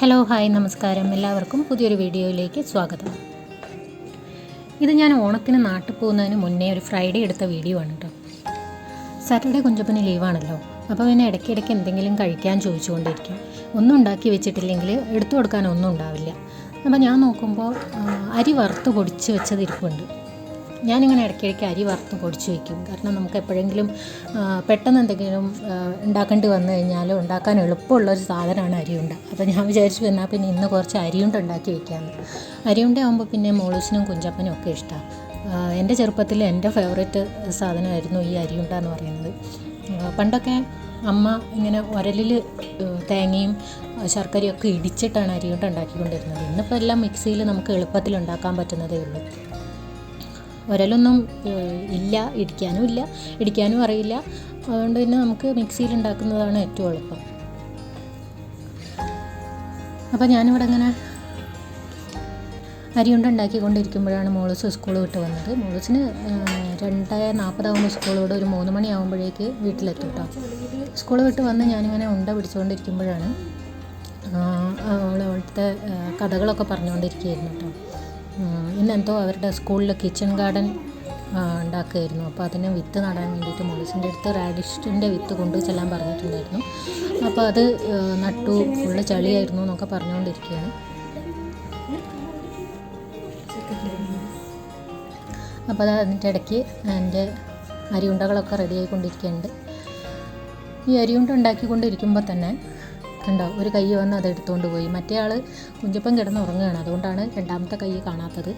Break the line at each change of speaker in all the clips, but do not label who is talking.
Hello hi നമസ്കാരം. എല്ലാവർക്കും പുതിയൊരു വീഡിയോയിലേക്ക് സ്വാഗതം. ഇത് ഞാൻ ഓണത്തിന് നാട്ടിൽ പോകുന്നതിന് മുന്നേ ഒരു ഫ്രൈഡേ എടുത്ത വീഡിയോ ആണ് കേട്ടോ സാറ്റർഡേ കുഞ്ചപ്പന് ലീവാണല്ലോ അപ്പോൾ പിന്നെ ഇടയ്ക്കിടയ്ക്ക് എന്തെങ്കിലും കഴിക്കാൻ ചോദിച്ചുകൊണ്ടിരിക്കും. ഒന്നും ഉണ്ടാക്കി വെച്ചിട്ടില്ലെങ്കിൽ എടുത്തു കൊടുക്കാൻ ഒന്നും ഉണ്ടാവില്ല. അപ്പോൾ ഞാൻ നോക്കുമ്പോൾ അരി വറുത്ത് പൊടിച്ച് വെച്ചത് ഇരിപ്പുണ്ട്. ഞാനിങ്ങനെ ഇടയ്ക്കിടയ്ക്ക് അരി വറുത്ത് പൊടിച്ച് വയ്ക്കും. കാരണം നമുക്ക് എപ്പോഴെങ്കിലും പെട്ടെന്ന് എന്തെങ്കിലും ഉണ്ടാക്കേണ്ടി വന്നു കഴിഞ്ഞാൽ ഉണ്ടാക്കാൻ എളുപ്പമുള്ള ഒരു സാധനമാണ് അരിയുണ്ട. അപ്പോൾ ഞാൻ വിചാരിച്ചു എന്നാൽ പിന്നെ ഇന്ന് കുറച്ച് അരിയുണ്ട ഉണ്ടാക്കി വയ്ക്കാമെന്ന് അരിയുണ്ട ആകുമ്പോൾ പിന്നെ മോളൂസിനും കുഞ്ചപ്പനും ഒക്കെ ഇഷ്ടമാണ് എന്റെ ചെറുപ്പത്തിൽ എന്റെ ഫേവറേറ്റ് സാധനമായിരുന്നു ഈ അരിയുണ്ട എന്ന് പറയുന്നത്. പണ്ടൊക്കെ അമ്മ ഇങ്ങനെ ഉരലിൽ തേങ്ങയും ശർക്കരയും ഒക്കെ ഇടിച്ചിട്ടാണ് അരിയുണ്ട ഉണ്ടാക്കിക്കൊണ്ടിരുന്നത്. ഇന്നിപ്പോൾ എല്ലാം മിക്സിയിൽ നമുക്ക് എളുപ്പത്തിൽ ഉണ്ടാക്കാൻ പറ്റുന്നതേ ഉള്ളൂ. ഉരലൊന്നും ഇല്ല ഇടിക്കാനും ഇല്ല ഇടിക്കാനും അറിയില്ല. അതുകൊണ്ട് തന്നെ നമുക്ക് മിക്സിയിൽ ഉണ്ടാക്കുന്നതാണ് ഏറ്റവും എളുപ്പം. അപ്പോൾ ഞാനിവിടെ ഇങ്ങനെ അരിയുണ്ട ഉണ്ടാക്കിക്കൊണ്ടിരിക്കുമ്പോഴാണ് മോളൂസ് സ്കൂൾ വിട്ട് വന്നത്. മോളൂസിന് രണ്ട് നാൽപ്പതാകുമ്പോൾ സ്കൂൾ ഒരു മൂന്ന് മണിയാകുമ്പോഴേക്ക് വീട്ടിലെത്തും കേട്ടോ സ്കൂൾ വിട്ട് വന്ന് ഞാനിങ്ങനെ ഉണ്ട പിടിച്ചുകൊണ്ടിരിക്കുമ്പോഴാണ് അവൾ അവിടുത്തെ കഥകളൊക്കെ പറഞ്ഞുകൊണ്ടിരിക്കുകയായിരുന്നു കേട്ടോ ഇന്നെന്തോ അവരുടെ സ്കൂളിൽ കിച്ചൺ ഗാർഡൻ ഉണ്ടാക്കുമായിരുന്നു അപ്പോൾ അതിന് വിത്ത് നടാൻ വേണ്ടിയിട്ട് മോളിസിന്റെ അടുത്ത് റാഡിഷിന്റെ വിത്ത് കൊണ്ടു ചെല്ലാൻ പറഞ്ഞിട്ടുണ്ടായിരുന്നു. അപ്പോൾ അത് നട്ടു ഫുള്ള് ചളിയായിരുന്നു എന്നൊക്കെ പറഞ്ഞുകൊണ്ടിരിക്കുകയാണ്. അപ്പോൾ അത് അതിന്റെ ഇടയ്ക്ക് എന്റെ അരിയുണ്ടകളൊക്കെ റെഡി ആയിക്കൊണ്ടിരിക്കുന്നുണ്ട് ഈ അരിയുണ്ട ഉണ്ടാക്കിക്കൊണ്ടിരിക്കുമ്പോൾ തന്നെ കണ്ടോ ഒരു കൈ വന്ന് അത് എടുത്തുകൊണ്ട് പോയി. മറ്റേ ആൾ കുഞ്ചപ്പം കിടന്ന് ഉറങ്ങുകയാണ്. അതുകൊണ്ടാണ് രണ്ടാമത്തെ കൈ കാണാത്തത്.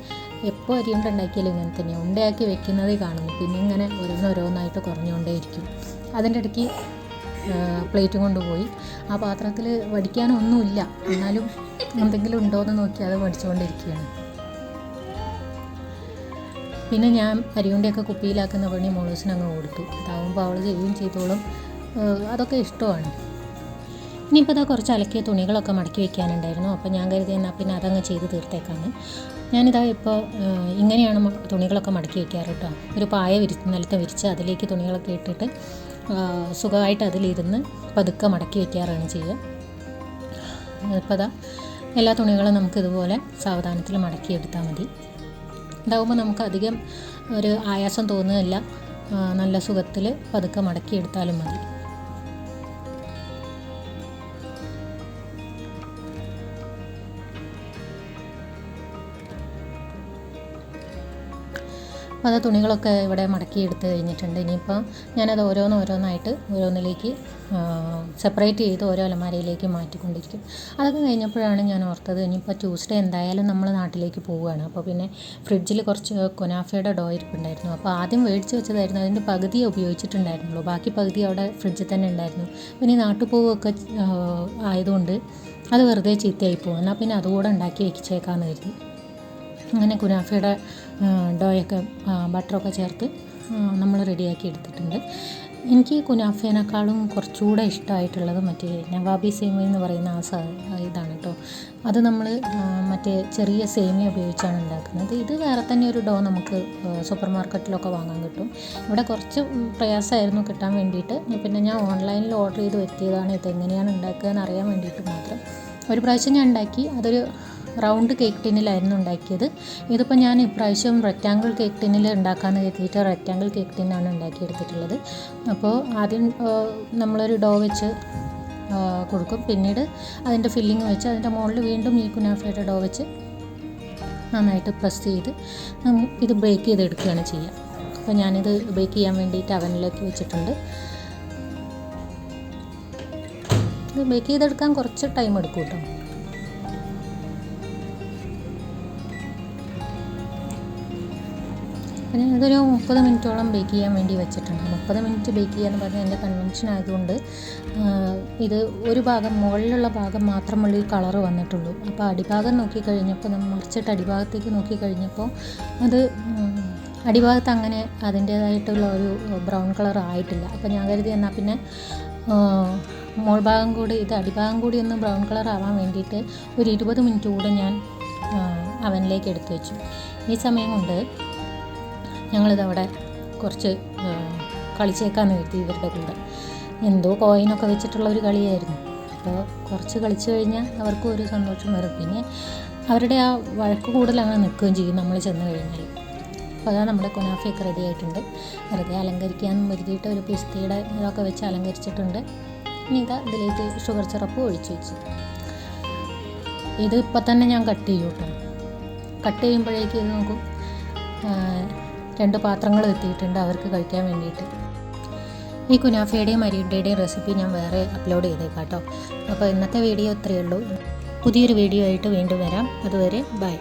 എപ്പോൾ അരിയുണ്ട ഉണ്ടാക്കിയാലും ഇങ്ങനെ തന്നെ. ഉണ്ടയാക്കി വെക്കുന്നതേ കാണുന്നു. പിന്നെ ഇങ്ങനെ ഓരോന്നോരോന്നായിട്ട് കുറഞ്ഞുകൊണ്ടേയിരിക്കും. അതിന്റെ ഇടയ്ക്ക് പ്ലേറ്റ് കൊണ്ടുപോയി. ആ പാത്രത്തിൽ വടിക്കാനൊന്നുമില്ല. എന്നാലും എന്തെങ്കിലും ഉണ്ടോ എന്ന് നോക്കി അത് വടിച്ചുകൊണ്ടിരിക്കുകയാണ്. പിന്നെ ഞാൻ അരിയുണ്ടയൊക്കെ കുപ്പിയിലാക്കുന്ന പണി മോളൂസിനങ്ങ് കൊടുത്തു. അതാവുമ്പോൾ അവൾ ചെയ്യുകയും ചെയ്തോളും. അതൊക്കെ ഇഷ്ടമാണ്. ഇനിയിപ്പോൾ ഇതാ കുറച്ച് അലക്കിയ തുണികളൊക്കെ മടക്കി വെക്കാനുണ്ടായിരുന്നു. അപ്പോൾ ഞാൻ കരുതി എന്നാൽ പിന്നെ അതങ്ങ് ചെയ്ത് തീർത്തേക്കാണ് ഞാനിതാ ഇപ്പോൾ ഇങ്ങനെയാണ് തുണികളൊക്കെ മടക്കി വെക്കാറ് കേട്ടോ ഒരു പായ വിരി നിലത്ത് വിരിച്ച് അതിലേക്ക് തുണികളൊക്കെ ഇട്ടിട്ട് സുഖമായിട്ട് അതിലിരുന്ന് പതുക്കെ മടക്കി വെക്കാറാണ് ചെയ്യുക ഇപ്പോൾ അതാ എല്ലാ തുണികളും നമുക്ക് ഇതുപോലെ സാവധാനത്തിൽ മടക്കി എടുത്താൽ മതി. ഇതാവുമ്പോൾ നമുക്ക് അധികം ഒരു ആയാസം തോന്നുകയില്ല. ആ, നല്ല സുഖത്തിൽ പതുക്കെ മടക്കി എടുത്താലും മതി. അപ്പോൾ അത് തുണികളൊക്കെ ഇവിടെ മടക്കി എടുത്ത് കഴിഞ്ഞിട്ടുണ്ട്. ഇനിയിപ്പോൾ ഞാനത് ഓരോന്ന് ഓരോന്നായിട്ട് ഓരോന്നിലേക്ക് സെപ്പറേറ്റ് ചെയ്ത് ഓരോ അലമാരയിലേക്ക് മാറ്റിക്കൊണ്ടിരിക്കും. അതൊക്കെ കഴിഞ്ഞപ്പോഴാണ് ഞാൻ ഓർത്തത് ഇനിയിപ്പോൾ ട്യൂസ്ഡേ എന്തായാലും നമ്മൾ നാട്ടിലേക്ക് പോവുകയാണ്. അപ്പോൾ പിന്നെ ഫ്രിഡ്ജിൽ കുറച്ച് കൊനാഫയുടെ ഡോ ഇരിപ്പുണ്ടായിരുന്നു. അപ്പോൾ ആദ്യം മേടിച്ച് വെച്ചതായിരുന്നു. അതിന്റെ പകുതിയെ ഉപയോഗിച്ചിട്ടുണ്ടായിരുന്നുള്ളൂ. ബാക്കി പകുതി അവിടെ ഫ്രിഡ്ജിൽ തന്നെ ഉണ്ടായിരുന്നു. പിന്നെ നാട്ടിൽ പോവുകയൊക്കെ ആയതുകൊണ്ട് അത് വെറുതെ ചീത്തയായി പോകും എന്നാൽ പിന്നെ അതുകൂടെ ഉണ്ടാക്കി വെച്ചേക്കാമെന്ന് കരുതി അങ്ങനെ കുനാഫയുടെ ഡോയൊക്കെ ബട്ടറൊക്കെ ചേർത്ത് നമ്മൾ റെഡിയാക്കി എടുത്തിട്ടുണ്ട്. എനിക്ക് കുനാഫേനേക്കാളും കുറച്ചുകൂടെ ഇഷ്ടമായിട്ടുള്ളത് മറ്റേ നവാബി സേമിയ എന്ന് പറയുന്ന ആ ഇതാണ് കേട്ടോ അത് നമ്മൾ മറ്റേ ചെറിയ സേമിയ ഉപയോഗിച്ചാണ് ഉണ്ടാക്കുന്നത്. ഇത് വേറെ തന്നെ ഒരു ഡോ നമുക്ക് സൂപ്പർ മാർക്കറ്റിലൊക്കെ വാങ്ങാൻ കിട്ടും. ഇവിടെ കുറച്ച് പ്രയാസമായിരുന്നു കിട്ടാൻ വേണ്ടിയിട്ട്. പിന്നെ ഞാൻ ഓൺലൈനിൽ ഓർഡർ ചെയ്ത് വരുത്തിയതാണ്. ഇത് എങ്ങനെയാണ് ഉണ്ടാക്കുക എന്ന് അറിയാൻ വേണ്ടിയിട്ട് മാത്രം. ഒരു പ്രാവശ്യം ഞാൻ ഉണ്ടാക്കി. അതൊരു റൗണ്ട് കേക്ക് ടിന്നിലായിരുന്നു ഉണ്ടാക്കിയത്. ഇതിപ്പോൾ ഞാൻ ഇപ്രാവശ്യം റെക്റ്റാങ്കിൾ കേക്ക് ടിന്നിൽ ഉണ്ടാക്കാമെന്ന് കരുതിയിട്ട് റെക്റ്റാങ്കിൾ കേക്ക് ടിന്നാണ് ഉണ്ടാക്കിയെടുത്തിട്ടുള്ളത്. അപ്പോൾ ആദ്യം നമ്മളൊരു ഡോ വെച്ച് കൊടുക്കും. പിന്നീട് അതിന്റെ ഫില്ലിങ് വെച്ച് അതിന്റെ മുകളിൽ വീണ്ടും ഈ കുനാഫയുടെ ഡോ വെച്ച് നന്നായിട്ട് പ്രസ് ചെയ്ത് ഇത് ബേക്ക് ചെയ്തെടുക്കുകയാണ് ചെയ്യുക അപ്പോൾ ഞാനിത് ബേക്ക് ചെയ്യാൻ വേണ്ടിയിട്ട് അവനിലേക്ക് വെച്ചിട്ടുണ്ട്. ഇത് ബേക്ക് ചെയ്തെടുക്കാൻ കുറച്ച് ടൈം എടുക്കും കേട്ടോ. പിന്നെ ഇതൊരു മുപ്പത് മിനിറ്റോളം ബേക്ക് ചെയ്യാൻ വേണ്ടി വെച്ചിട്ടുണ്ട്. മുപ്പത് മിനിറ്റ് ബേക്ക് ചെയ്യാന്ന് പറഞ്ഞാൽ എന്റെ കൺവെൻഷൻ ആയതുകൊണ്ട് ഇത് ഒരു ഭാഗം മുകളിലുള്ള ഭാഗം മാത്രമുള്ള ഈ കളറ് വന്നിട്ടുള്ളൂ. അപ്പോൾ അടിഭാഗം നോക്കിക്കഴിഞ്ഞപ്പോൾ നമ്മൾ മറിച്ചിട്ട് അടിഭാഗത്തേക്ക് നോക്കിക്കഴിഞ്ഞപ്പോൾ അത് അടിഭാഗത്ത് അങ്ങനെ അതിന്റേതായിട്ടുള്ള ഒരു ബ്രൗൺ കളർ ആയിട്ടില്ല. അപ്പോൾ ഞാൻ കരുതി എന്നാൽ പിന്നെ മോൾ ഭാഗം കൂടി ഇത് അടിഭാഗം കൂടി ഒന്ന് ബ്രൗൺ കളർ ആവാൻ വേണ്ടിയിട്ട് ഒരു ഇരുപത് മിനിറ്റ് കൂടെ ഞാൻ അവനിലേക്ക് എടുത്തു വെച്ചു. ഈ സമയം കൊണ്ട് ഞങ്ങളിതവിടെ കുറച്ച് ആ, കളിച്ചേക്കാന്ന് കരുതി ഇവരുടെ കൂടെ. എന്തോ കോയിനൊക്കെ വെച്ചിട്ടുള്ള ഒരു കളിയായിരുന്നു. അപ്പോൾ കുറച്ച് കളിച്ചു കഴിഞ്ഞാൽ അവർക്കും ഒരു സന്തോഷം വരും. പിന്നെ അവരുടെ ആ വഴക്ക് കൂടുതൽ അങ്ങനെ നിൽക്കുകയും ചെയ്യും നമ്മൾ ചെന്ന് കഴിഞ്ഞാൽ. അപ്പോൾ അതാ നമ്മുടെ കുനാഫയൊക്കെ റെഡി ആയിട്ടുണ്ട്. വെറുതെ അലങ്കരിക്കാനും വരുത്തിയിട്ട് ഒരു പിസ്തയുടെ ഇതൊക്കെ വെച്ച് അലങ്കരിച്ചിട്ടുണ്ട്. ഇനി ഇതാ ഇതിലേക്ക് ഷുഗർ സിറപ്പ് ഒഴിച്ച് വെച്ചു. ഇത് ഇപ്പം തന്നെ ഞാൻ കട്ട് ചെയ്യൂട്ടോ കേട്ടോ. ചെയ്യുമ്പോഴേക്കും ഇത് നോക്കും. രണ്ട് പാത്രങ്ങൾ എത്തിയിട്ടുണ്ട് അവർക്ക് കഴിക്കാൻ വേണ്ടിയിട്ട്. ഈ കുനാഫയുടെയും അരിയുടെയും റെസിപ്പി ഞാൻ വേറെ അപ്ലോഡ് ചെയ്തേക്കാം കേട്ടോ. അപ്പോൾ ഇന്നത്തെ വീഡിയോ ഇത്രയേ ഉള്ളൂ. പുതിയൊരു വീഡിയോ ആയിട്ട് വീണ്ടും വരാം. അതുവരെ ബൈ